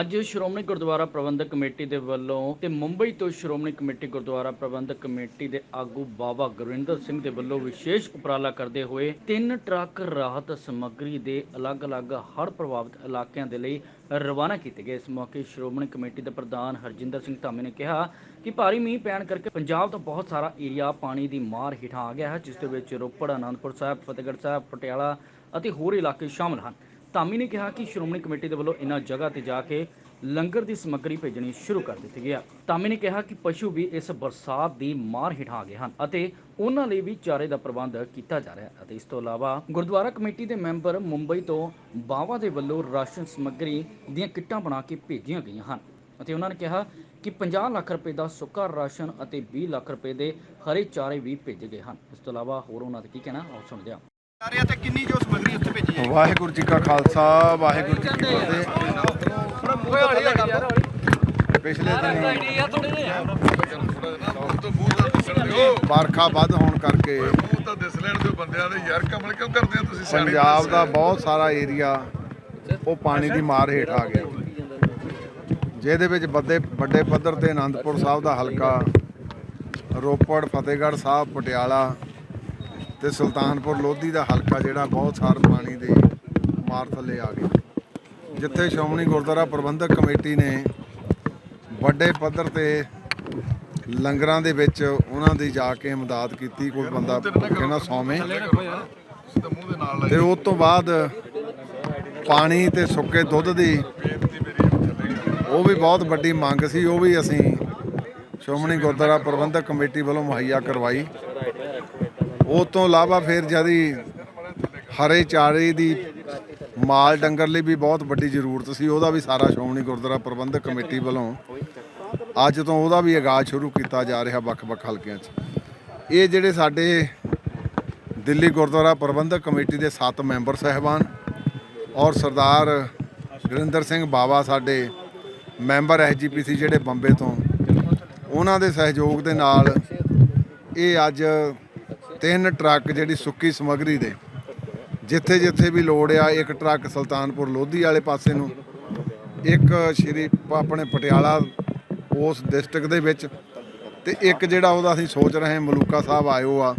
ਅੱਜ ਸ਼੍ਰੋਮਣੀ ਗੁਰਦੁਆਰਾ ਪ੍ਰਬੰਧਕ ਕਮੇਟੀ ਦੇ ਵੱਲੋਂ ਤੇ ਮੁੰਬਈ ਤੋਂ ਸ਼੍ਰੋਮਣੀ ਕਮੇਟੀ ਗੁਰਦੁਆਰਾ ਪ੍ਰਬੰਧਕ ਕਮੇਟੀ ਦੇ ਆਗੂ ਬਾਬਾ ਗੁਰਵਿੰਦਰ ਸਿੰਘ ਦੇ ਵੱਲੋਂ ਵਿਸ਼ੇਸ਼ ਉਪਰਾਲਾ ਕਰਦੇ ਹੋਏ ਤਿੰਨ ਟਰੱਕ ਰਾਹਤ ਸਮੱਗਰੀ ਦੇ ਅਲੱਗ-ਅਲੱਗ ਹੜ੍ਹ ਪ੍ਰਭਾਵਿਤ ਇਲਾਕਿਆਂ ਦੇ ਲਈ ਰਵਾਨਾ ਕੀਤੇ ਗਏ। ਇਸ ਮੌਕੇ ਸ਼੍ਰੋਮਣੀ ਕਮੇਟੀ ਦੇ ਪ੍ਰਧਾਨ ਹਰਜਿੰਦਰ ਸਿੰਘ ਧਾਮੇ ਨੇ ਕਿਹਾ ਕਿ ਭਾਰੀ ਮੀਂਹ ਪੈਣ ਕਰਕੇ ਪੰਜਾਬ ਦਾ ਬਹੁਤ ਸਾਰਾ ਏਰੀਆ ਪਾਣੀ ਦੀ ਮਾਰ ਹੇਠਾਂ ਆ ਗਿਆ ਹੈ, ਜਿਸ ਦੇ ਵਿੱਚ ਰੋਪੜ, ਆਨੰਦਪੁਰ ਸਾਹਿਬ, ਫਤਿਹਗੜ੍ਹ ਸਾਹਿਬ, ਪਟਿਆਲਾ ਅਤੇ ਹੋਰ ਇਲਾਕੇ ਸ਼ਾਮਲ ਹਨ। ਧਾਮੀ ਨੇ ਕਿਹਾ ਕਿ ਸ਼੍ਰੋਮਣੀ ਕਮੇਟੀ ਦੇ ਵੱਲੋਂ ਇਨ੍ਹਾਂ ਜਗ੍ਹਾ ਤੇ ਜਾ ਕੇ ਲੰਗਰ ਦੀ ਸਮੱਗਰੀ ਭੇਜਣੀ ਸ਼ੁਰੂ ਕਰ ਦਿੱਤੀ ਗਿਆ ਧਾਮੀ ਨੇ ਕਿਹਾ ਕਿ ਪਸ਼ੂ ਵੀ ਇਸ ਬਰਸਾਤ ਦੀ ਮਾਰ ਹੇਠਾਂ ਆ ਗਏ ਹਨ ਅਤੇ ਉਹਨਾਂ ਲਈ ਵੀ ਚਾਰੇ ਦਾ ਪ੍ਰਬੰਧ ਕੀਤਾ ਜਾ ਰਿਹਾ ਹੈ। ਅਤੇ ਇਸ ਤੋਂ ਇਲਾਵਾ ਗੁਰਦੁਆਰਾ ਕਮੇਟੀ ਦੇ ਮੈਂਬਰ ਮੁੰਬਈ ਤੋਂ ਬਾਵਾ ਦੇ ਵੱਲੋਂ ਰਾਸ਼ਨ ਸਮੱਗਰੀ ਦੀਆਂ ਕਿੱਟਾਂ ਬਣਾ ਕੇ ਭੇਜੀਆਂ ਗਈਆਂ ਹਨ। ਅਤੇ ਉਹਨਾਂ ਨੇ ਕਿਹਾ ਕਿ 50 ਲੱਖ ਰੁਪਏ ਦਾ ਸੁੱਕਾ ਰਾਸ਼ਨ ਅਤੇ 20 ਲੱਖ ਰੁਪਏ ਦੇ ਹਰੇ ਚਾਰੇ ਵੀ ਭੇਜੇ ਗਏ ਹਨ। ਇਸ ਤੋਂ ਇਲਾਵਾ ਹੋਰ ਉਹਨਾਂ ਦਾ ਕੀ ਕਹਿਣਾ, ਆਓ ਸੁਣਦੇ ਹਾਂ। ਆ ਰਿਹਾ ਤੇ ਕਿੰਨੀ ਜੋ ਸਮਗਰੀ ਉੱਥੇ ਭੇਜੀ ਹੈ ਵਾਹਿਗੁਰੂ ਜੀ ਕਾ ਖਾਲਸਾ ਵਾਹਿਗੁਰੂ ਜੀ ਕੀ ਫਤਿਹ। ਪਿਛਲੇ ਦਿਨੀ ਬਰਖਾ ਵੱਧ ਹੋਣ ਕਰਕੇ ਉਹ ਤਾਂ ਦਿਸ ਲੈਣ ਦਿਓ ਬੰਦਿਆਂ ਦੇ। ਯਾਰ ਕਮਲ ਕਿਉਂ ਕਰਦੇ ਆ ਤੁਸੀਂ ਸਿਆਣੇ? ਪੰਜਾਬ ਦਾ ਬਹੁਤ ਸਾਰਾ ਏਰੀਆ ਉਹ ਪਾਣੀ ਦੀ ਮਾਰ ਹੇਠ ਆ ਗਿਆ। ਜਿਹਦੇ ਵਿੱਚ ਵੱਡੇ ਵੱਡੇ ਪੱਧਰ ਤੇ ਆਨੰਦਪੁਰ ਸਾਹਿਬ ਦਾ ਹਲਕਾ ਰੋਪੜ ਫਤਿਹਗੜ੍ਹ ਸਾਹਿਬ ਪਟਿਆਲਾ ਤੇ ਸੁਲਤਾਨਪੁਰ ਲੋਧੀ ਦਾ ਹਲਕਾ ਜਿਹੜਾ ਬਹੁਤ ਸਾਰ ਪਾਣੀ ਦੇ ਮਾਰ ਥੱਲੇ ਆ ਗਿਆ। ਜਿੱਥੇ ਸ਼੍ਰੋਮਣੀ ਗੁਰਦੁਆਰਾ ਪ੍ਰਬੰਧਕ ਕਮੇਟੀ ਨੇ ਵੱਡੇ ਪੱਧਰ ਤੇ ਲੰਗਰਾਂ ਦੇ ਵਿੱਚ ਉਹਨਾਂ ਦੀ ਜਾ ਕੇ ਇਮਦਾਦ ਕੀਤੀ। ਕੋਈ ਬੰਦਾ ਕਹਿੰਦਾ ਸੌਵੇਂ। ਤਾਂ ਮੂੰਹ ਤੇ ਉਸ ਤੋਂ ਬਾਅਦ ਪਾਣੀ ਤੇ ਸੁੱਕੇ ਦੁੱਧ ਦੀ ਉਹ ਵੀ ਬਹੁਤ ਵੱਡੀ ਮੰਗ ਸੀ। ਉਹ ਵੀ ਅਸੀਂ ਸ਼੍ਰੋਮਣੀ ਗੁਰਦੁਆਰਾ ਪ੍ਰਬੰਧਕ ਕਮੇਟੀ ਵੱਲੋਂ ਮੁਹੱਈਆ ਕਰਵਾਈ। ਉਹ ਤੋਂ ਇਲਾਵਾ ਫਿਰ ਜਦੀ ਹਰੇ ਚਾਰੇ ਦੀ ਮਾਲ ਡੰਗਰ ਲਈ ਵੀ ਬਹੁਤ ਵੱਡੀ ਜ਼ਰੂਰਤ ਸੀ। ਉਹਦਾ ਵੀ ਸਾਰਾ ਸ਼੍ਰੋਮਣੀ ਗੁਰਦੁਆਰਾ ਪ੍ਰਬੰਧਕ ਕਮੇਟੀ ਵੱਲੋਂ ਅੱਜ ਤੋਂ ਉਹਦਾ ਵੀ ਆਗਾਜ਼ ਸ਼ੁਰੂ ਕੀਤਾ ਜਾ ਰਿਹਾ ਵੱਖ-ਵੱਖ ਹਲਕਿਆਂ 'ਚ। ਇਹ ਜਿਹੜੇ ਸਾਡੇ ਦਿੱਲੀ ਗੁਰਦੁਆਰਾ ਪ੍ਰਬੰਧਕ ਕਮੇਟੀ ਦੇ 7 ਮੈਂਬਰ ਸਹਿਬਾਨ ਔਰ ਸਰਦਾਰ ਗੁਰਿੰਦਰ ਸਿੰਘ ਬਾਵਾ ਸਾਡੇ ਮੈਂਬਰ ਐਸਜੀਪੀਸੀ ਜਿਹੜੇ ਬੰਬੇ ਤੋਂ, ਉਹਨਾਂ ਦੇ ਸਹਿਯੋਗ ਦੇ ਨਾਲ ਇਹ ਅੱਜ ਤਿੰਨ ਟਰੱਕ ਜਿਹੜੀ ਸੁੱਕੀ ਸਮੱਗਰੀ ਦੇ। ਜਿੱਥੇ ਜਿੱਥੇ ਵੀ ਲੋੜ ਆ, ਇੱਕ ਟਰੱਕ ਸੁਲਤਾਨਪੁਰ ਲੋਧੀ ਵਾਲੇ ਪਾਸੇ ਨੂੰ, ਇੱਕ ਸ਼੍ਰੀ ਆਪਣੇ ਪਟਿਆਲਾ ਉਸ ਡਿਸਟ੍ਰਿਕਟ ਦੇ ਵਿੱਚ ਤੇ ਇੱਕ ਜਿਹੜਾ ਉਹਦਾ ਅਸੀਂ ਸੋਚ ਰਹੇ ਮਲੂਕਾ ਸਾਹਿਬ ਆਇਓ ਆ,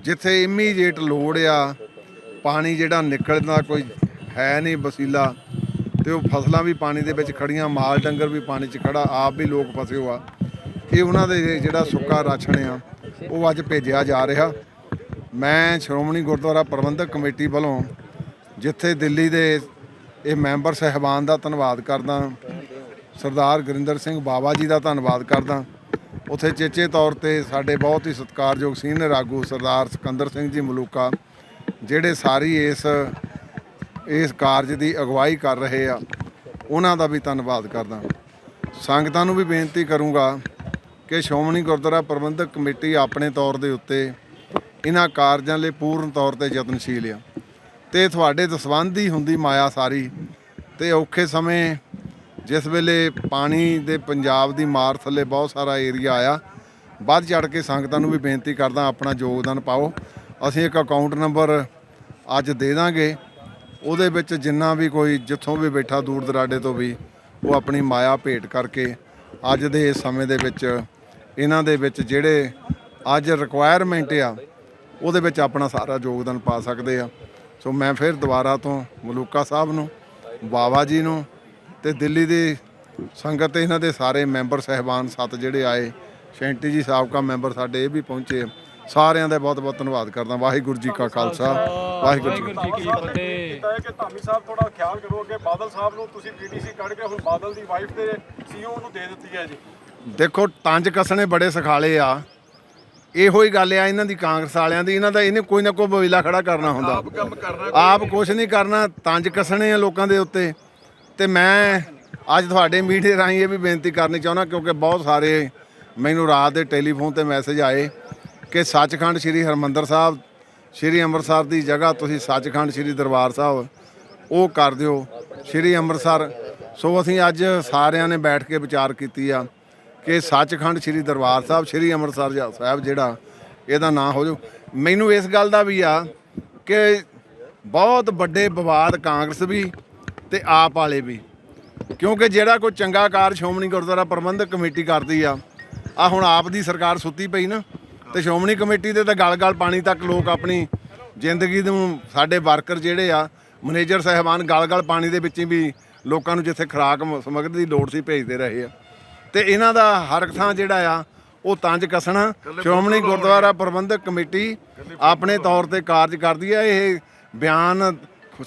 ਜਿੱਥੇ ਇਮੀਡੀਏਟ ਲੋੜ ਆ, ਪਾਣੀ ਜਿਹੜਾ ਨਿਕਲਦਾ ਕੋਈ ਹੈ ਨਹੀਂ ਵਸੀਲਾ, ਤੇ ਉਹ ਫਸਲਾਂ ਵੀ ਪਾਣੀ ਦੇ ਵਿੱਚ ਖੜੀਆਂ ਮਾਲ ਡੰਗਰ ਵੀ ਪਾਣੀ 'ਚ ਖੜਾ ਆਪ ਵੀ ਲੋਕ ਫਸੇ ਹੋ ਇਹ ਉਹਨਾਂ ਦੇ ਜਿਹੜਾ ਸੁੱਕਾ ਰਾਸ਼ਨ ਆ, ਉਹ ਅੱਜ ਭੇਜਿਆ ਜਾ ਰਿਹਾ। ਮੈਂ ਸ਼੍ਰੋਮਣੀ ਗੁਰਦੁਆਰਾ ਪ੍ਰਬੰਧਕ ਕਮੇਟੀ ਵੱਲੋਂ ਜਿੱਥੇ ਦਿੱਲੀ ਦੇ ਇਹ ਮੈਂਬਰ ਸਹਿਬਾਨ ਦਾ ਧੰਨਵਾਦ ਕਰਦਾ ਸਰਦਾਰ ਗੁਰਿੰਦਰ ਸਿੰਘ ਬਾਵਾ ਜੀ ਦਾ ਧੰਨਵਾਦ ਕਰਦਾ ਉਥੇ ਚੇਚੇ ਤੌਰ ਤੇ ਸਾਡੇ ਬਹੁਤ ਹੀ ਸਤਿਕਾਰਯੋਗ ਸੀਨੀਅਰ ਆਗੂ ਸਰਦਾਰ ਸਿਕੰਦਰ ਸਿੰਘ ਜੀ ਮਲੂਕਾ, ਜਿਹੜੇ ਸਾਰੀ ਇਸ ਇਸ ਕਾਰਜ ਦੀ ਅਗਵਾਈ ਕਰ ਰਹੇ ਆ, ਉਹਨਾਂ ਦਾ ਵੀ ਧੰਨਵਾਦ ਕਰਦਾ ਸੰਗਤਾਂ ਨੂੰ ਵੀ ਬੇਨਤੀ ਕਰੂੰਗਾ ਕਿ ਸ਼੍ਰੋਮਣੀ ਗੁਰਦੁਆਰਾ ਪ੍ਰਬੰਧਕ ਕਮੇਟੀ ਆਪਣੇ ਤੌਰ ਦੇ ਉੱਤੇ ਇਹਨਾਂ ਕਾਰਜਾਂ ਲਈ ਪੂਰਨ ਤੌਰ ਤੇ ਯਤਨਸ਼ੀਲ ਆ। ਤੇ ਤੁਹਾਡੇ ਦਸਵੰਧ ਹੀ ਹੁੰਦੀ ਮਾਇਆ ਸਾਰੀ। ਤੇ ਔਖੇ ਸਮੇਂ ਜਿਸ ਵੇਲੇ ਪਾਣੀ ਦੇ ਪੰਜਾਬ ਦੀ ਮਾਰ ਥੱਲੇ ਬਹੁਤ ਸਾਰਾ ਏਰੀਆ ਆਇਆ, ਵੱਧ ਚੜ ਕੇ ਸੰਗਤਾਂ ਨੂੰ ਵੀ ਬੇਨਤੀ ਕਰਦਾ ਆਪਣਾ ਯੋਗਦਾਨ ਪਾਓ। ਅਸੀਂ ਇੱਕ ਅਕਾਊਂਟ ਨੰਬਰ ਅੱਜ ਦੇ ਦਾਂਗੇ। ਉਹਦੇ ਵਿੱਚ ਜਿੰਨਾ ਵੀ ਕੋਈ ਜਿੱਥੋਂ ਵੀ ਬੈਠਾ ਦੂਰ ਦਰਾਡੇ ਤੋਂ ਵੀ ਉਹ ਆਪਣੀ ਮਾਇਆ ਭੇਟ ਕਰਕੇ ਅੱਜ ਦੇ ਸਮੇਂ ਦੇ ਵਿੱਚ ਇਹਨਾਂ ਦੇ ਵਿੱਚ ਜਿਹੜੇ ਅੱਜ ਰਿਕੁਆਇਰਮੈਂਟ ਆ ਉਹਦੇ ਵਿੱਚ ਆਪਣਾ ਸਾਰਾ ਯੋਗਦਾਨ ਪਾ ਸਕਦੇ ਆ। ਸੋ ਮੈਂ ਫਿਰ ਦੁਬਾਰਾ ਤੋਂ ਮਲੂਕਾ ਸਾਹਿਬ ਨੂੰ ਬਾਵਾ ਜੀ ਨੂੰ ਤੇ ਦਿੱਲੀ ਦੀ ਸੰਗਤ ਤੇ ਇਹਨਾਂ ਦੇ ਸਾਰੇ ਮੈਂਬਰ ਸਹਿਬਾਨ ਸੱਤ ਜਿਹੜੇ ਆਏ ਸ਼ੈਂਟੀ ਜੀ ਸਾਬਕਾ ਮੈਂਬਰ ਸਾਡੇ ਇਹ ਵੀ ਪਹੁੰਚੇ। ਸਾਰਿਆਂ ਦਾ ਬਹੁਤ ਬਹੁਤ ਧੰਨਵਾਦ ਕਰਦਾ। ਵਾਹਿਗੁਰੂ ਜੀ ਕਾ ਖਾਲਸਾ। ਵਾਹਿਗੁਰੂ ਜੀ ਕੀ ਫਤਿਹ। ਹੈ ਕਿ ਧਾਮੀ ਸਾਹਿਬ ਥੋੜਾ ਖਿਆਲ ਕਰੋ ਅੱਗੇ। ਬਾਦਲ ਸਾਹਿਬ ਨੂੰ ਤੁਸੀਂ ਪੀਟੀਸੀ ਕੱਢ ਕੇ ਹੁਣ ਬਾਦਲ ਦੀ ਵਾਈਫ ਤੇ ਸੀਓ ਨੂੰ ਦੇ ਦਿੱਤੀ ਹੈ ਜੀ। ਦੇਖੋ ਤੰਜ ਕਸਣੇ ਬੜੇ ਸਖਾਲੇ ਆ। ਇਹੋ ਹੀ ਗੱਲ ਆ ਇਹਨਾਂ ਦੀ ਕਾਂਗਰਸ ਵਾਲਿਆਂ ਦੀ ਇਹਨਾਂ ਦਾ ਇਹਨੇ ਕੋਈ ਨਾ ਕੋਈ ਬਵੇਲਾ ਖੜਾ ਕਰਨਾ ਹੁੰਦਾ। ਕੰਮ ਕਰਨਾ ਆਪ ਕੁਛ ਨਹੀਂ ਕਰਨਾ ਤੰਜ ਕਸਣੇ ਆ ਲੋਕਾਂ ਦੇ ਉੱਤੇ। ਤੇ ਮੈਂ ਅੱਜ ਤੁਹਾਡੇ ਮੀਡੀਆ ਰਾਹੀਂ ਇਹ ਵੀ ਬੇਨਤੀ ਕਰਨੀ ਚਾਹੁੰਦਾ ਕਿਉਂਕਿ ਬਹੁਤ ਸਾਰੇ ਮੈਨੂੰ ਰਾਤ ਦੇ ਟੈਲੀਫੋਨ ਤੇ ਮੈਸੇਜ ਆਏ ਕਿ ਸੱਚਖੰਡ ਸ੍ਰੀ ਹਰਮੰਦਰ ਸਾਹਿਬ ਸ੍ਰੀ ਅੰਮ੍ਰਿਤਸਰ ਦੀ ਜਗ੍ਹਾ ਤੁਸੀਂ ਸੱਚਖੰਡ ਸ੍ਰੀ ਦਰਬਾਰ ਸਾਹਿਬ ਉਹ ਕਰ ਦਿਓ। ਸ੍ਰੀ ਅੰਮ੍ਰਿਤਸਰ ਸੋ ਅਸੀਂ ਅੱਜ ਸਾਰਿਆਂ ਨੇ ਬੈਠ ਕੇ ਵਿਚਾਰ ਕੀਤੀ ਆ। ਕਿ ਸੱਚਖੰਡ ਸ੍ਰੀ ਦਰਬਾਰ ਸਾਹਿਬ, ਸ੍ਰੀ ਅੰਮ੍ਰਿਤਸਰ ਜਾ- ਸਾਹਿਬ ਜਿਹੜਾ, ਇਹਦਾ ਨਾਂ ਹੋ ਜਾਓ ਮੈਨੂੰ ਇਸ ਗੱਲ ਦਾ ਵੀ ਆ ਕਿ ਬਹੁਤ ਵੱਡੇ ਵਿਵਾਦ ਕਾਂਗਰਸ ਵੀ ਤੇ ਆਪ ਵਾਲੇ ਵੀ। ਕਿਉਂਕਿ ਜਿਹੜਾ ਕੋਈ ਚੰਗਾ ਕਾਰ ਸ਼੍ਰੋਮਣੀ ਗੁਰਦੁਆਰਾ ਪ੍ਰਬੰਧਕ ਕਮੇਟੀ ਕਰਦੀ ਆ ਆ ਹੁਣ ਆਪ ਦੀ ਸਰਕਾਰ ਸੁੱਤੀ ਪਈ ਨਾ, ਤੇ ਸ਼੍ਰੋਮਣੀ ਕਮੇਟੀ ਦੇ ਤਾਂ ਗਲ-ਗਲ ਪਾਣੀ ਤੱਕ ਲੋਕ ਆਪਣੀ ਜ਼ਿੰਦਗੀ ਨੂੰ ਸਾਡੇ ਵਰਕਰ ਜਿਹੜੇ ਆ, ਮੈਨੇਜਰ ਸਾਹਿਬਾਨ ਗਲ-ਗਲ ਪਾਣੀ ਦੇ ਵਿੱਚ ਹੀ ਵੀ ਲੋਕਾਂ ਨੂੰ ਜਿੱਥੇ ਖੁਰਾਕ ਮ- ਸਮੱਗਰੀ ਦੀ ਲੋੜ ਸੀ ਭੇਜਦੇ ਰਹੇ ਆ। ਤੇ ਇਹਨਾਂ ਦਾ ਹਰ ਇੱਕ ਥਾਂ ਜਿਹੜਾ ਆ ਉਹ ਤੰਜ ਕਸਣਾ। ਸ਼੍ਰੋਮਣੀ ਗੁਰਦੁਆਰਾ ਪ੍ਰਬੰਧਕ ਕਮੇਟੀ ਆਪਣੇ ਤੌਰ ਤੇ ਕਾਰਜ ਕਰਦੀ ਹੈ ਇਹ ਬਿਆਨ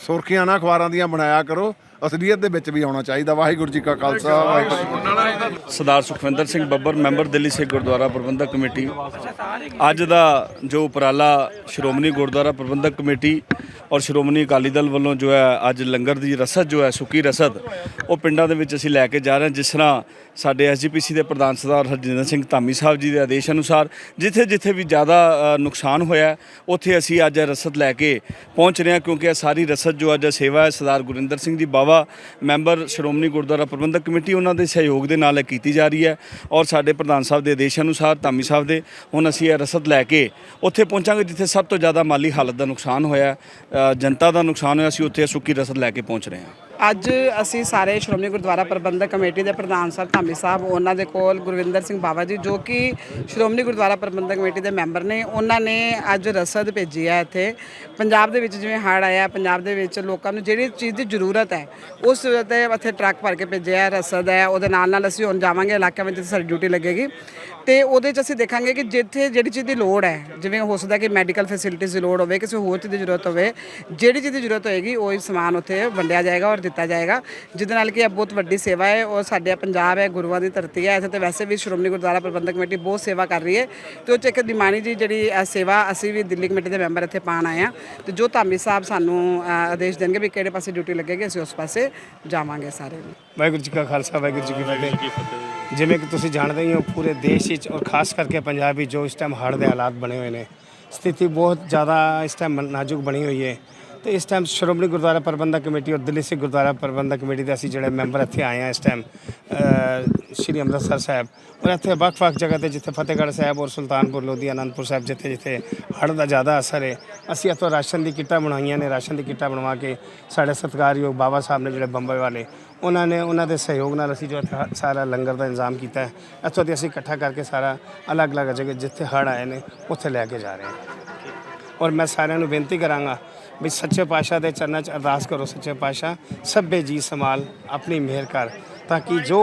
ਸੁਰਖੀਆਂ ਨਾ ਅਖਬਾਰਾਂ ਦੀਆਂ ਬਣਾਇਆ ਕਰੋ। ਅਸਲੀਅਤ ਦੇ ਵਿੱਚ ਵੀ ਆਉਣਾ ਚਾਹੀਦਾ। ਵਾਹਿਗੁਰੂ ਜੀ ਕਾ ਖਾਲਸਾ ਵਾਹਿਗੁਰੂ ਸਰਦਾਰ ਸੁਖਵਿੰਦਰ ਸਿੰਘ ਬੱਬਰ ਮੈਂਬਰ ਦਿੱਲੀ ਸਿੱਖ ਗੁਰਦੁਆਰਾ ਪ੍ਰਬੰਧਕ ਕਮੇਟੀ। ਅੱਜ ਦਾ ਜੋ ਉਪਰਾਲਾ ਸ਼੍ਰੋਮਣੀ ਗੁਰਦੁਆਰਾ ਪ੍ਰਬੰਧਕ ਕਮੇਟੀ ਔਰ ਸ਼੍ਰੋਮਣੀ ਅਕਾਲੀ ਦਲ ਵੱਲੋਂ ਜੋ ਹੈ ਅੱਜ ਲੰਗਰ ਦੀ ਰਸਦ ਜੋ ਹੈ ਸੁੱਕੀ ਰਸਦ ਉਹ ਪਿੰਡਾਂ ਦੇ ਵਿੱਚ ਅਸੀਂ ਲੈ ਕੇ ਜਾ ਰਹੇ ਹਾਂ ਜਿਸ ਤਰ੍ਹਾਂ ਸਾਡੇ ਐਸਜੀਪੀਸੀ ਦੇ ਪ੍ਰਧਾਨ ਸਰਦਾਰ ਹਰਜਿੰਦਰ ਸਿੰਘ ਧਾਮੀ ਸਾਹਿਬ ਜੀ ਦੇ ਆਦੇਸ਼ ਅਨੁਸਾਰ ਜਿੱਥੇ ਜਿੱਥੇ ਵੀ ਜ਼ਿਆਦਾ ਨੁਕਸਾਨ ਹੋਇਆ, ਉੱਥੇ ਅਸੀਂ ਅੱਜ ਰਸਦ ਲੈ ਕੇ ਪਹੁੰਚ ਰਹੇ ਹਾਂ ਕਿਉਂਕਿ ਇਹ ਸਾਰੀ ਰਸਦ ਜੋ ਅੱਜ ਸੇਵਾ ਹੈ ਸਰਦਾਰ ਗੁਰਿੰਦਰ ਸਿੰਘ ਜੀ ਬਾਵਾ, ਮੈਂਬਰ ਸ਼੍ਰੋਮਣੀ ਗੁਰਦੁਆਰਾ ਪ੍ਰਬੰਧਕ ਕਮੇਟੀ, ਉਹਨਾਂ ਦੇ ਸਹਿਯੋਗ ਦੇ ਨਾਲ ਇਹ ਕੀਤੀ ਜਾ ਰਹੀ ਹੈ ਔਰ ਸਾਡੇ ਪ੍ਰਧਾਨ ਸਾਹਿਬ ਦੇ ਆਦੇਸ਼ ਅਨੁਸਾਰ ਧਾਮੀ ਸਾਹਿਬ ਦੇ ਹੁਣ ਅਸੀਂ ਇਹ ਰਸਦ ਲੈ ਕੇ ਉੱਥੇ ਪਹੁੰਚਾਂਗੇ ਜਿੱਥੇ ਸਭ ਤੋਂ ਜ਼ਿਆਦਾ ਮਾਲੀ ਹਾਲਤ ਦਾ ਨੁਕਸਾਨ ਹੋਇਆ ਜਨਤਾ ਦਾ ਨੁਕਸਾਨ ਹੋਇਆ, ਅਸੀਂ ਉੱਥੇ ਸੁੱਕੀ ਰਸਦ ਲੈ ਕੇ ਪਹੁੰਚ ਰਹੇ ਹਾਂ। ਅੱਜ ਅਸੀਂ ਸਾਰੇ ਸ਼੍ਰੋਮਣੀ ਗੁਰਦੁਆਰਾ ਪ੍ਰਬੰਧਕ ਕਮੇਟੀ ਦੇ ਪ੍ਰਧਾਨ ਸਾਹਿਬ ਧਾਮੀ ਸਾਹਿਬ ਉਹਨਾਂ ਦੇ ਕੋਲ ਗੁਰਵਿੰਦਰ ਸਿੰਘ ਬਾਵਾ ਜੀ ਜੋ ਕਿ ਸ਼੍ਰੋਮਣੀ ਗੁਰਦੁਆਰਾ ਪ੍ਰਬੰਧਕ ਕਮੇਟੀ ਦੇ ਮੈਂਬਰ ਨੇ ਉਹਨਾਂ ਨੇ ਅੱਜ ਰਸਦ ਭੇਜੀ ਹੈ ਇੱਥੇ। ਪੰਜਾਬ ਦੇ ਵਿੱਚ ਜਿਵੇਂ ਹੜ੍ਹ ਆਇਆ ਪੰਜਾਬ ਦੇ ਵਿੱਚ ਲੋਕਾਂ ਨੂੰ ਜਿਹੜੀ ਚੀਜ਼ ਦੀ ਜ਼ਰੂਰਤ ਹੈ ਉਸ ਤੇ ਇੱਥੇ ਟਰੱਕ ਭਰ ਕੇ ਭੇਜਿਆ ਹੈ, ਰਸਦ ਹੈ ਉਹਦੇ ਨਾਲ ਨਾਲ ਅਸੀਂ ਹੁਣ ਜਾਵਾਂਗੇ ਇਲਾਕਿਆਂ ਵਿੱਚ ਜਿੱਥੇ ਸਾਡੀ ਡਿਊਟੀ ਲੱਗੇਗੀ। ਤੇ ਉਹਦੇ 'ਚ ਅਸੀਂ ਦੇਖਾਂਗੇ ਕਿ ਜਿੱਥੇ ਜਿਹੜੀ ਚੀਜ਼ ਦੀ ਲੋੜ ਹੈ ਜਿਵੇਂ ਹੋ ਸਕਦਾ ਕਿ ਮੈਡੀਕਲ ਫੈਸਿਲਿਟੀਜ਼ ਦੀ ਲੋੜ ਹੋਵੇ ਕਿਸੇ ਹੋਰ ਚੀਜ਼ ਦੀ ਜ਼ਰੂਰਤ ਹੋਵੇ ਜਿਹੜੀ ਚੀਜ਼ ਦੀ ਜ਼ਰੂਰਤ ਹੋਏਗੀ ਉਹ ਹੀ ਸਮਾਨ ਉੱਥੇ ਵੰਡਿਆ ਜਾਏਗਾ ਔਰ ਦਿੱਤਾ ਜਾਏਗਾ ਜਿਹਦੇ ਨਾਲ ਕਿ ਇਹ ਬਹੁਤ ਵੱਡੀ ਸੇਵਾ ਹੈ ਉਹ ਸਾਡੇ ਪੰਜਾਬ ਹੈ ਗੁਰੂਆਂ ਦੀ ਧਰਤੀ ਹੈ ਇੱਥੇ ਤੇ ਵੈਸੇ ਵੀ ਸ਼੍ਰੋਮਣੀ ਗੁਰਦੁਆਰਾ ਪ੍ਰਬੰਧਕ ਕਮੇਟੀ ਬਹੁਤ ਸੇਵਾ ਕਰ ਰਹੀ ਹੈ ਤੇ ਉਹ 'ਚ ਇੱਕ ਦਿਮਾਨੀ ਜੀ ਜਿਹੜੀ ਅ, ਸੇਵਾ ਅਸੀਂ ਵੀ ਦਿੱਲੀ ਕਮੇਟੀ ਦੇ ਮੈਂਬਰ ਇੱਥੇ ਪਾਣ ਆਏ ਆ ਤੇ ਜੋ ਧਾਮੀ ਸਾਹਿਬ ਸਾਨੂੰ ਅ, ਆਦੇਸ਼ ਦੇਣਗੇ ਵੀ ਕਿਹੜੇ ਪਾਸੇ ਡਿਊਟੀ ਲੱਗੇਗੀ ਅਸੀਂ ਉਸ ਪਾਸੇ ਜਾਵਾਂਗੇ ਸਾਰੇ ਵਾਹਿਗੁਰੂ ਜੀ ਕਾ ਖਾਲਸਾ ਵਾਹਿਗੁਰੂ ਜੀ ਕੀ ਫਤਿਹ। ਜਿਵੇਂ ਕਿ ਤੁਸੀਂ ਜਾਣਦੇ ਹੀ ਹੋ ਪੂਰੇ ਦੇਸ਼ ਵਿੱਚ ਔਰ ਖਾਸ ਕਰਕੇ ਪੰਜਾਬ ਵਿੱਚ ਜੋ ਇਸ ਟਾਈਮ ਹੜ੍ਹ ਦੇ ਹਾਲਾਤ ਬਣੇ ਹੋਏ ਨੇ ਸਥਿਤੀ ਬਹੁਤ ਜ਼ਿਆਦਾ ਇਸ ਟਾਈਮ ਨਾਜ਼ੁਕ ਬਣੀ ਹੋਈ ਹੈ। ਤੇ ਇਸ ਟਾਈਮ ਸ਼੍ਰੋਮਣੀ ਗੁਰਦੁਆਰਾ ਪ੍ਰਬੰਧਕ ਕਮੇਟੀ ਔਰ ਦਿੱਲੀ ਸਿੱਖ ਗੁਰਦੁਆਰਾ ਪ੍ਰਬੰਧਕ ਕਮੇਟੀ ਦੇ ਅਸੀਂ ਜਿਹੜੇ ਮੈਂਬਰ ਇੱਥੇ ਆਏ ਆ ਇਸ ਟਾਈਮ ਸ਼੍ਰੀ ਅੰਮ੍ਰਿਤਸਰ ਸਾਹਿਬ ਔਰ ਇੱਥੇ ਵੱਖ-ਵੱਖ ਜਗ੍ਹਾ ਤੇ ਜਿੱਥੇ ਫਤਿਹਗੜ੍ਹ ਸਾਹਿਬ ਔਰ ਸੁਲਤਾਨਪੁਰ, ਲੋਧੀ, ਅਨੰਦਪੁਰ ਸਾਹਿਬ ਜਿੱਥੇ ਜਿੱਥੇ ਹੜ੍ਹ ਦਾ ਜ਼ਿਆਦਾ ਅਸਰ ਹੈ, ਅਸੀਂ ਇੱਥੋਂ ਰਾਸ਼ਨ ਦੀ ਕਿੱਟਾਂ ਬਣਾਈਆਂ ਨੇ, ਰਾਸ਼ਨ ਦੀ ਕਿੱਟਾਂ ਬਣਵਾ ਕੇ ਸਾਡੇ ਸਤਿਕਾਰਯੋਗ ਬਾਬਾ ਸਾਹਿਬ ਨੇ ਜਿਹੜੇ ਬੰਬੇ ਵਾਲੇ, ਉਹਨਾਂ ਨੇ ਉਹਨਾਂ ਦੇ ਸਹਿਯੋਗ ਨਾਲ ਅਸੀਂ ਜੋ ਇੱਥੇ ਸਾਰਾ ਲੰਗਰ ਦਾ ਇੰਤਜ਼ਾਮ ਕੀਤਾ ਹੈ, ਇੱਥੋਂ ਦੀ ਅਸੀਂ ਇਕੱਠਾ ਕਰਕੇ ਸਾਰਾ ਅਲੱਗ-ਅਲੱਗ ਜਗ੍ਹਾ ਜਿੱਥੇ ਹੜ੍ਹ ਆਏ ਨੇ, ਉੱਥੇ ਲੈ ਕੇ ਜਾ ਰਹੇ ਹਾਂ। ਔਰ ਮੈਂ ਸਾਰਿਆਂ ਨੂੰ ਬੇਨਤੀ ਕਰਾਂਗਾ ਵੀ ਸੱਚੇ ਪਾਤਸ਼ਾਹ ਦੇ ਚਰਨਾਂ 'ਚ ਅਰਦਾਸ ਕਰੋ ਸੱਚੇ ਪਾਤਸ਼ਾਹ, ਸਭੇ ਜੀ ਸੰਭਾਲ ਆਪਣੀ ਮਿਹਰ ਕਰ, ਤਾਂ ਕਿ ਜੋ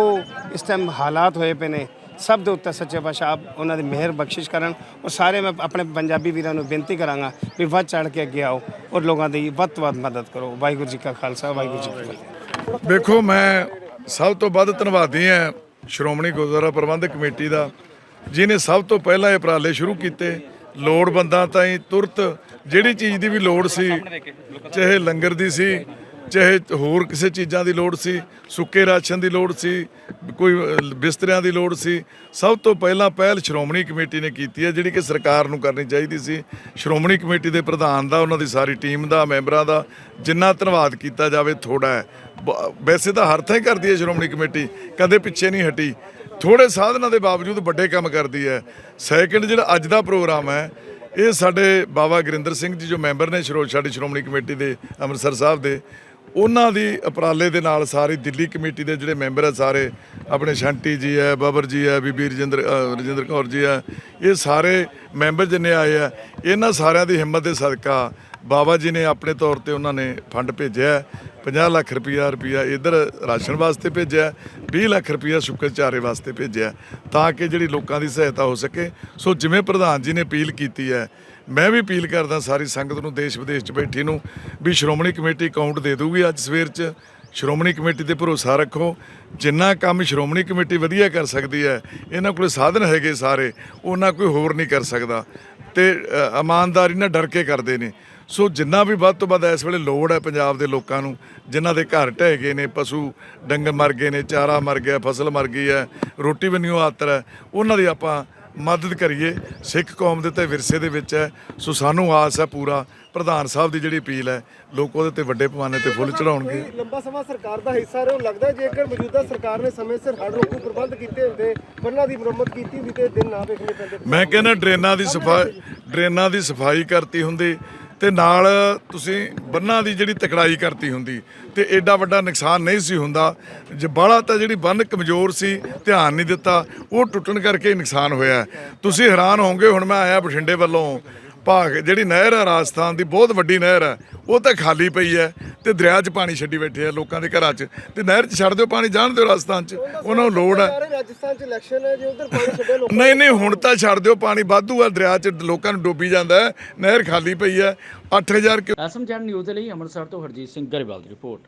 ਇਸ ਟਾਈਮ ਹਾਲਾਤ ਹੋਏ ਪਏ ਨੇ, ਸਭ ਦੇ ਉੱਤੇ ਸੱਚੇ ਪਾਤਸ਼ਾਹ ਆਪ ਉਹਨਾਂ ਦੀ ਮਿਹਰ ਬਖਸ਼ਿਸ਼ ਕਰਨ ਔਰ ਸਾਰੇ ਮੈਂ ਆਪਣੇ ਪੰਜਾਬੀ ਵੀਰਾਂ ਨੂੰ ਬੇਨਤੀ ਕਰਾਂਗਾ ਵੀ ਵੱਧ ਚੜ ਕੇ ਅੱਗੇ ਆਓ ਔਰ ਲੋਕਾਂ ਦੀ ਵੱਧ ਤੋਂ ਵੱਧ ਮਦਦ ਕਰੋ। ਵਾਹਿਗੁਰੂ ਜੀ ਕਾ ਖਾਲਸਾ, ਵਾਹਿਗੁਰੂ ਜੀ ਕੀ ਫਤਿਹ। ਵੇਖੋ, ਮੈਂ ਸਭ ਤੋਂ ਵੱਧ ਧੰਨਵਾਦੀ ਹਾਂ ਸ਼੍ਰੋਮਣੀ ਗੁਰਦੁਆਰਾ ਪ੍ਰਬੰਧਕ ਕਮੇਟੀ ਦਾ ਜਿਨੇ ਸਭ ਤੋਂ ਪਹਿਲਾਂ ਇਹ ਉਪਰਾਲੇ ਸ਼ੁਰੂ ਕੀਤੇ। ਲੋੜਵੰਦਾਂ ਤਾਈਂ ਤੁਰਤ ਜਿਹੜੀ ਚੀਜ਼ ਦੀ ਵੀ ਲੋੜ ਸੀ ਚਾਹੇ ਲੰਗਰ ਦੀ ਸੀ ਚਾਹੇ ਹੋਰ ਕਿਸੇ ਚੀਜ਼ਾਂ ਦੀ ਲੋੜ ਸੀ ਸੁੱਕੇ ਰਾਸ਼ਨ ਦੀ ਲੋੜ ਸੀ ਕੋਈ ਬਿਸਤਰਿਆਂ ਦੀ ਲੋੜ ਸੀ ਸਭ ਤੋਂ ਪਹਿਲਾਂ ਪਹਿਲ ਸ਼੍ਰੋਮਣੀ ਕਮੇਟੀ ਨੇ ਕੀਤੀ ਹੈ ਜਿਹੜੀ ਕਿ ਸਰਕਾਰ ਨੂੰ ਕਰਨੀ ਚਾਹੀਦੀ ਸੀ। ਸ਼੍ਰੋਮਣੀ ਕਮੇਟੀ ਦੇ ਪ੍ਰਧਾਨ ਦਾ ਉਹਨਾਂ ਦੀ ਸਾਰੀ ਟੀਮ ਦਾ ਮੈਂਬਰਾਂ ਦਾ ਜਿੰਨਾ ਧੰਨਵਾਦ ਕੀਤਾ ਜਾਵੇ ਥੋੜਾ ਹੈ। ਵੈਸੇ ਤਾਂ ਹਰ ਥਾਂ ਹੀ ਕਰਦੀ ਹੈ ਸ਼੍ਰੋਮਣੀ ਕਮੇਟੀ ਕਦੇ ਪਿੱਛੇ ਨਹੀਂ ਹਟੀ। ਥੋੜੇ ਸਾਧਨਾਂ ਦੇ ਬਾਵਜੂਦ ਵੱਡੇ ਕੰਮ ਕਰਦੀ ਹੈ। ਸੈਕਿੰਡ ਜਿਹੜਾ ਅੱਜ ਦਾ ਪ੍ਰੋਗਰਾਮ ਹੈ ਇਹ ਸਾਡੇ ਬਾਬਾ ਗਰਿੰਦਰ ਸਿੰਘ ਜੀ ਜੋ ਮੈਂਬਰ ਨੇ ਸ਼੍ਰੋ, ਸਾਡੀ ਸ਼੍ਰੋਮਣੀ ਕਮੇਟੀ ਦੇ, ਅੰਮ੍ਰਿਤਸਰ ਸਾਹਿਬ ਦੇ, ਉਹਨਾਂ ਦੀ ਉਪਰਾਲੇ ਦੇ ਨਾਲ ਸਾਰੀ ਦਿੱਲੀ ਕਮੇਟੀ ਦੇ ਜਿਹੜੇ ਮੈਂਬਰ ਆ ਸਾਰੇ, ਆਪਣੇ ਸ਼ੰਟੀ ਜੀ ਹੈ ਬਾਬਰ ਜੀ ਹੈ ਬੀਬੀ ਰਜਿੰਦਰ ਰਜਿੰਦਰ ਕੌਰ ਜੀ ਹੈ ਇਹ ਸਾਰੇ ਮੈਂਬਰ ਜਿੰਨੇ ਆਏ ਆ, ਇਹਨਾਂ ਸਾਰਿਆਂ ਦੀ ਹਿੰਮਤ ਦੇ ਸਦਕਾ ਬਾਬਾ ਜੀ ਨੇ ਆਪਣੇ ਤੌਰ ਤੇ ਉਹਨਾਂ ਨੇ ਫੰਡ ਭੇਜਿਆ। 50 ਲੱਖ ਰੁਪਈਆ ਰੁਪਈਆ ਇਧਰ ਰਾਸ਼ਨ ਵਾਸਤੇ ਭੇਜਿਆ 20 ਲੱਖ ਰੁਪਈਆ ਸ਼ੁਕਰਚਾਰੇ ਵਾਸਤੇ ਭੇਜਿਆ, ਤਾਂ ਕਿ ਜਿਹੜੀ ਲੋਕਾਂ ਦੀ ਸਹਾਇਤਾ ਹੋ ਸਕੇ। ਸੋ ਜਿਵੇਂ ਪ੍ਰਧਾਨ ਜੀ ਨੇ ਅਪੀਲ ਕੀਤੀ ਹੈ, ਮੈਂ ਵੀ ਅਪੀਲ ਕਰਦਾ ਸਾਰੀ ਸੰਗਤ ਨੂੰ, ਦੇਸ਼ ਵਿਦੇਸ਼ 'ਚ ਬੈਠੀ ਨੂੰ, ਵੀ ਸ਼੍ਰੋਮਣੀ ਕਮੇਟੀ ਅਕਾਊਂਟ ਦੇ ਦੂਗੀ ਅੱਜ ਸਵੇਰ 'ਚ। ਸ਼੍ਰੋਮਣੀ ਕਮੇਟੀ ਤੇ ਭਰੋਸਾ ਰੱਖੋ, ਜਿੰਨਾ ਕੰਮ ਸ਼੍ਰੋਮਣੀ ਕਮੇਟੀ ਵਧੀਆ ਕਰ ਸਕਦੀ ਹੈ, ਇਹਨਾਂ ਕੋਲੇ ਸਾਧਨ ਹੈਗੇ ਸਾਰੇ, ਉਹਨਾਂ ਕੋਈ ਹੋਰ ਨਹੀਂ ਕਰ ਸਕਦਾ। ਤੇ ਇਮਾਨਦਾਰੀ ਨਾਲ ਡਰ ਕੇ ਕਰਦੇ ਨੇ। ਸੋ ਜਿੰਨਾ ਵੀ ਵੱਧ ਤੋਂ ਵੱਧ ਇਸ ਵੇਲੇ ਲੋੜ ਹੈ ਪੰਜਾਬ ਦੇ ਲੋਕਾਂ ਨੂੰ ਜਿਨ੍ਹਾਂ ਦੇ ਘਰ ਢਹਿ ਗਏ ਨੇ ਪਸ਼ੂ ਡੰਗਰ ਮਰ ਗਏ ਨੇ ਚਾਰਾ ਮਰ ਗਿਆ ਫਸਲ ਮਰ ਗਈ ਹੈ ਰੋਟੀ ਬੰਨਿਓ ਆਤਰ ਹੈ ਉਹਨਾਂ ਦੀ ਆਪਾਂ ਮਦਦ ਕਰੀਏ ਸਿੱਖ ਕੌਮ ਦੇ ਤੇ ਵਿਰਸੇ ਦੇ ਵਿੱਚ ਹੈ। ਸੋ ਸਾਨੂੰ ਆਸ ਹੈ ਪੂਰਾ ਪ੍ਰਧਾਨ ਸਾਹਿਬ ਦੀ ਜਿਹੜੀ ਅਪੀਲ ਹੈ ਲੋਕ ਉਹਦੇ ਤੇ ਵੱਡੇ ਪੈਮਾਨੇ ਤੇ ਫੁੱਲ ਚੜਾਉਣਗੇ ਲੰਬਾ ਸਮਾਂ ਸਰਕਾਰ ਦਾ ਹਿੱਸਾ ਰਹੇ ਲੱਗਦਾ ਜੇਕਰ ਮੌਜੂਦਾ ਸਰਕਾਰ ਨੇ ਸਮੇਂ ਸਿਰ ਹੜ੍ਹ ਰੋਕੂ ਪ੍ਰਬੰਧ ਕੀਤੇ ਹੁੰਦੇ ਬੰਨਾਂ ਦੀ ਮੁਰੰਮਤ ਕੀਤੀ ਹੁੰਦੀ ਤੇ ਦਿਨ ਨਾ ਵੇਖਣੇ ਪੈਂਦੇ। ਮੈਂ ਕਹਿੰਦਾ ਡਰੇਨਾਂ ਦੀ ਸਫ਼ਾਈ ਡਰੇਨਾਂ ਦੀ ਸਫ਼ਾਈ ਕਰਤੀ ਹੁੰਦੀ ਤੇ ਨਾਲ ਤੁਸੀਂ ਬੰਨਾਂ ਦੀ ਜਿਹੜੀ ਤਕੜਾਈ ਕਰਤੀ ਹੁੰਦੀ, ਤੇ ਐਡਾ ਵੱਡਾ ਨੁਕਸਾਨ ਨਹੀਂ ਸੀ ਹੁੰਦਾ। ਜੇ ਬਾਹਲਾ ਤਾਂ ਜਿਹੜੀ ਬੰਨ ਕਮਜ਼ੋਰ ਸੀ, ਧਿਆਨ ਨਹੀਂ ਦਿੱਤਾ, ਉਹ ਟੁੱਟਣ ਕਰਕੇ ਨੁਕਸਾਨ ਹੋਇਆ। ਤੁਸੀਂ ਹੈਰਾਨ ਹੋਵੋਗੇ, ਹੁਣ ਮੈਂ ਆਇਆ ਬਠਿੰਡੇ ਵੱਲੋਂ। ਭਾਗ ਜਿਹੜੀ ਨਹਿਰ ਹੈ ਰਾਜਸਥਾਨ ਦੀ ਬਹੁਤ ਵੱਡੀ ਨਹਿਰ ਹੈ ਉਹ ਤਾਂ ਖਾਲੀ ਪਈ ਹੈ ਤੇ ਦਰਿਆ 'ਚ ਪਾਣੀ ਛੱਡੀ ਬੈਠੇ ਆ ਲੋਕਾਂ ਦੇ ਘਰਾਂ 'ਚ। ਤੇ ਨਹਿਰ 'ਚ ਛੱਡ ਦਿਓ ਪਾਣੀ ਜਾਣ ਦਿਓ ਰਾਜਸਥਾਨ 'ਚ। ਉਹਨਾਂ ਨੂੰ ਲੋੜ ਹੈ ਸਾਰੇ ਰਾਜਸਥਾਨ 'ਚ ਇਲੈਕਸ਼ਨ ਹੈ ਜੇ ਉਧਰ ਪਾਣੀ ਛੱਡੇ ਲੋਕ ਨਹੀਂ ਨਹੀਂ ਹੁਣ ਤਾਂ ਛੱਡ ਦਿਓ ਪਾਣੀ ਵਾਧੂ ਆ ਦਰਿਆ 'ਚ ਲੋਕਾਂ ਨੂੰ ਡੋਬੀ ਜਾਂਦਾ ਹੈ। ਨਹਿਰ ਖਾਲੀ ਪਈ ਹੈ। 8000 ਕਿ ਐਸਐਮਜੈਡ ਨਿਊਜ਼ ਦੇ ਲਈ ਅੰਮ੍ਰਿਤਸਰ ਤੋਂ ਹਰਜੀਤ ਸਿੰਘ ਗਰੇਵਾਲ ਦੀ ਰਿਪੋਰਟ।